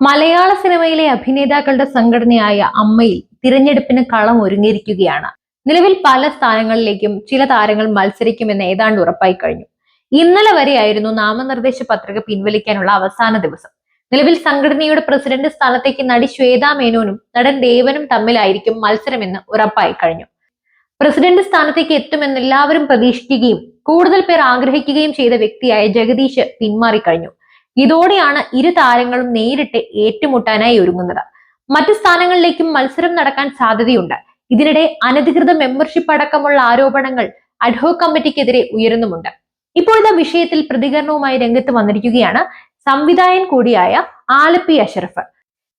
മലയാള സിനിമയിലെ അഭിനേതാക്കളുടെ സംഘടനയായ അമ്മയിൽ തിരഞ്ഞെടുപ്പിന് കളം ഒരുങ്ങിയിരിക്കുകയാണ്. നിലവിൽ പല സ്ഥാനങ്ങളിലേക്കും ചില താരങ്ങൾ മത്സരിക്കുമെന്ന് ഏതാണ്ട് ഉറപ്പായി കഴിഞ്ഞു. ഇന്നലെ വരെയായിരുന്നു നാമനിർദ്ദേശ പത്രിക പിൻവലിക്കാനുള്ള അവസാന ദിവസം. നിലവിൽ സംഘടനയുടെ പ്രസിഡന്റ് സ്ഥാനത്തേക്ക് നടി ശ്വേതാ മേനോനും നടൻ ദേവനും തമ്മിലായിരിക്കും മത്സരമെന്ന് ഉറപ്പായി കഴിഞ്ഞു. പ്രസിഡന്റ് സ്ഥാനത്തേക്ക് എത്തുമെന്ന് എല്ലാവരും പ്രതീക്ഷിക്കുകയും കൂടുതൽ പേർ ആഗ്രഹിക്കുകയും ചെയ്ത വ്യക്തിയായ ജഗദീഷ് പിന്മാറിക്കഴിഞ്ഞു. ഇതോടെയാണ് ഇരു താരങ്ങളും നേരിട്ട് ഏറ്റുമുട്ടാനായി ഒരുങ്ങുന്നത്. മറ്റു സ്ഥാനങ്ങളിലേക്കും മത്സരം നടക്കാൻ സാധ്യതയുണ്ട്. ഇതിനിടെ അനധികൃത മെമ്പർഷിപ്പ് അടക്കമുള്ള ആരോപണങ്ങൾ അഡ്ഹോ കമ്മിറ്റിക്കെതിരെ ഉയരുന്നുമുണ്ട്. ഇപ്പോഴത്തെ വിഷയത്തിൽ പ്രതികരണവുമായി രംഗത്ത് വന്നിരിക്കുകയാണ് സംവിധായകൻ കൂടിയായ ആലപ്പി അഷ്റഫ്.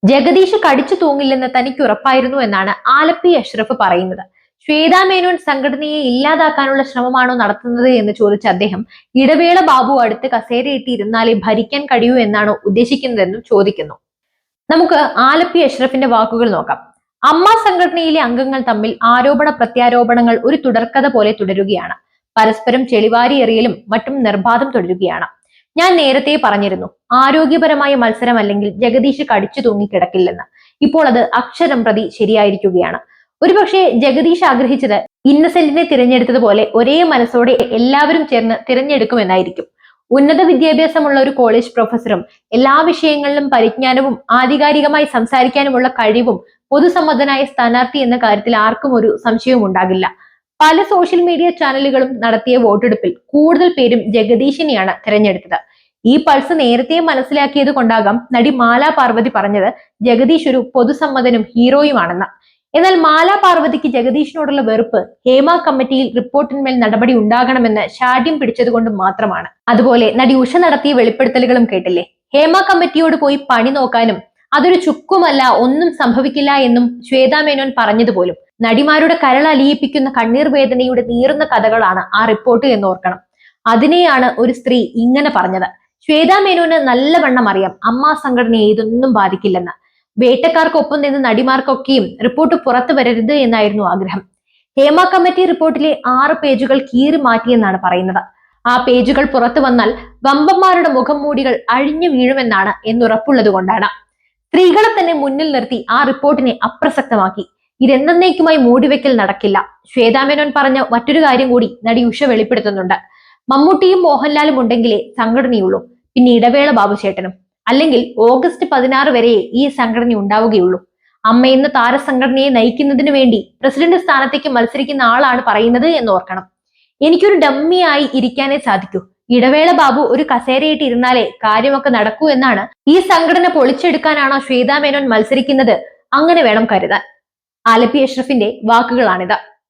ജഗദീഷ് കടിച്ചു തൂങ്ങില്ലെന്ന് തനിക്ക് ഉറപ്പായിരുന്നു എന്നാണ് ആലപ്പി അഷ്റഫ് പറയുന്നത്. ശ്വേതാ മേനോൻ സംഘടനയെ ഇല്ലാതാക്കാനുള്ള ശ്രമമാണോ നടത്തുന്നത് എന്ന് ചോദിച്ച അദ്ദേഹം ഇടവേള ബാബു അടുത്ത് കസേരയിട്ട് ഇരുന്നാലേ ഭരിക്കാൻ കഴിയൂ എന്നാണ് ഉദ്ദേശിക്കുന്നതെന്നും ചോദിക്കുന്നു. നമുക്ക് ആലപ്പി അഷ്റഫിന്റെ വാക്കുകൾ നോക്കാം. അമ്മ സംഘടനയിലെ അംഗങ്ങൾ തമ്മിൽ ആരോപണ പ്രത്യാരോപണങ്ങൾ ഒരു തുടർക്കഥ പോലെ തുടരുകയാണ്. പരസ്പരം ചെളിവാരി എറിയലും മറ്റും നിർബാധം തുടരുകയാണ്. ഞാൻ നേരത്തെ പറഞ്ഞിരുന്നു ആരോഗ്യപരമായ മത്സരം അല്ലെങ്കിൽ ജഗദീഷ് കടിച്ചു തൂങ്ങി കിടക്കില്ലെന്ന് ഇപ്പോൾ അത് അക്ഷരം പ്രതി ശരിയായിരിക്കുകയാണ്. ഒരുപക്ഷെ ജഗദീഷ് ആഗ്രഹിച്ചത് ഇന്നസെന്റിനെ തിരഞ്ഞെടുത്തതുപോലെ ഒരേ മനസ്സോടെ എല്ലാവരും ചേർന്ന് തിരഞ്ഞെടുക്കുമെന്നായിരിക്കും. ഉന്നത വിദ്യാഭ്യാസമുള്ള ഒരു കോളേജ് പ്രൊഫസറും എല്ലാ വിഷയങ്ങളിലും പരിജ്ഞാനവും ആധികാരികമായി സംസാരിക്കാനുമുള്ള കഴിവും പൊതുസമ്മതനായ സ്ഥാനാർത്ഥി എന്ന കാര്യത്തിൽ ആർക്കും ഒരു സംശയവും ഉണ്ടാകില്ല. പല സോഷ്യൽ മീഡിയ ചാനലുകളും നടത്തിയ വോട്ടെടുപ്പിൽ കൂടുതൽ പേരും ജഗദീഷിനെയാണ് തിരഞ്ഞെടുത്തത്. ഈ പൾസ് നേരത്തെ മനസ്സിലാക്കിയത് കൊണ്ടാകാം നടി മാല പാർവതി പറഞ്ഞത് ജഗദീഷ് ഒരു പൊതുസമ്മതനും ഹീറോയുമാണെന്ന് എന്നാൽ മാലാ പാർവതിക്ക് ജഗദീഷിനോടുള്ള വെറുപ്പ് ഹേമ കമ്മിറ്റിയിൽ റിപ്പോർട്ടിന്മേൽ നടപടി ഉണ്ടാകണമെന്ന് ശാഠ്യം പിടിച്ചതുകൊണ്ട് മാത്രമാണ്. അതുപോലെ നടി ഉഷ നടത്തിയ വെളിപ്പെടുത്തലുകളും കേട്ടില്ലേ? ഹേമ കമ്മിറ്റിയോട് പോയി പണി നോക്കാനും അതൊരു ചുക്കുമല്ല ഒന്നും സംഭവിക്കില്ല എന്നും ശ്വേതാ മേനോൻ പറഞ്ഞതുപോലും. നടിമാരുടെ കരൾ അലിയിപ്പിക്കുന്ന കണ്ണീർ വേദനയുടെ നീറുന്ന കഥകളാണ് ആ റിപ്പോർട്ട് എന്ന് ഓർക്കണം അതിനെയാണ് ഒരു സ്ത്രീ ഇങ്ങനെ പറഞ്ഞത്. ശ്വേതാ മേനോന് നല്ലവണ്ണം അറിയാം. അമ്മ സംഘടനയെ ഇതൊന്നും ബാധിക്കില്ലെന്ന്. വേട്ടക്കാർക്കൊപ്പം നിന്ന് നടിമാർക്കൊക്കെയും റിപ്പോർട്ട് പുറത്തു വരരുത് എന്നായിരുന്നു ആഗ്രഹം. ഹേമ കമ്മിറ്റി റിപ്പോർട്ടിലെ ആറ് പേജുകൾ കീറി മാറ്റിയെന്നാണ് പറയുന്നത്. ആ പേജുകൾ പുറത്തു വന്നാൽ വമ്പന്മാരുടെ മുഖം മൂടികൾ അഴിഞ്ഞു വീഴുമെന്നാണ് എന്നുറപ്പുള്ളത് കൊണ്ടാണ്. സ്ത്രീകളെ തന്നെ മുന്നിൽ നിർത്തി ആ റിപ്പോർട്ടിനെ അപ്രസക്തമാക്കി. ഇതെന്നേക്കുമായി മൂടിവെക്കൽ നടക്കില്ല. ശ്വേതാമേനോൻ പറഞ്ഞ മറ്റൊരു കാര്യം കൂടി നടി ഉഷ വെളിപ്പെടുത്തുന്നുണ്ട്. മമ്മൂട്ടിയും മോഹൻലാലും ഉണ്ടെങ്കിലേ സംഘടനയുള്ളൂ. പിന്നെ ഇടവേള ബാബുചേട്ടനും. അല്ലെങ്കിൽ ഓഗസ്റ്റ് പതിനാറ് വരെ ഈ സംഘടന ഉണ്ടാവുകയുള്ളൂ. അമ്മ എന്ന താരസംഘടനയെ നയിക്കുന്നതിന് വേണ്ടി പ്രസിഡന്റ് സ്ഥാനത്തേക്ക് മത്സരിക്കുന്ന ആളാണ് പറയുന്നത് എന്ന് ഓർക്കണം. എനിക്കൊരു ഡമ്മിയായി ഇരിക്കാനേ സാധിക്കൂ. ഇടവേള ബാബു ഒരു കസേരയിട്ട് ഇരുന്നാലേ കാര്യമൊക്കെ നടക്കൂ എന്നാണ് ഈ സംഘടന പൊളിച്ചെടുക്കാനാണോ ശ്വേതാ മേനോൻ മത്സരിക്കുന്നത്? അങ്ങനെ വേണം കരുതാൻ. ആലപ്പി അഷ്റഫിന്റെ വാക്കുകളാണിത്.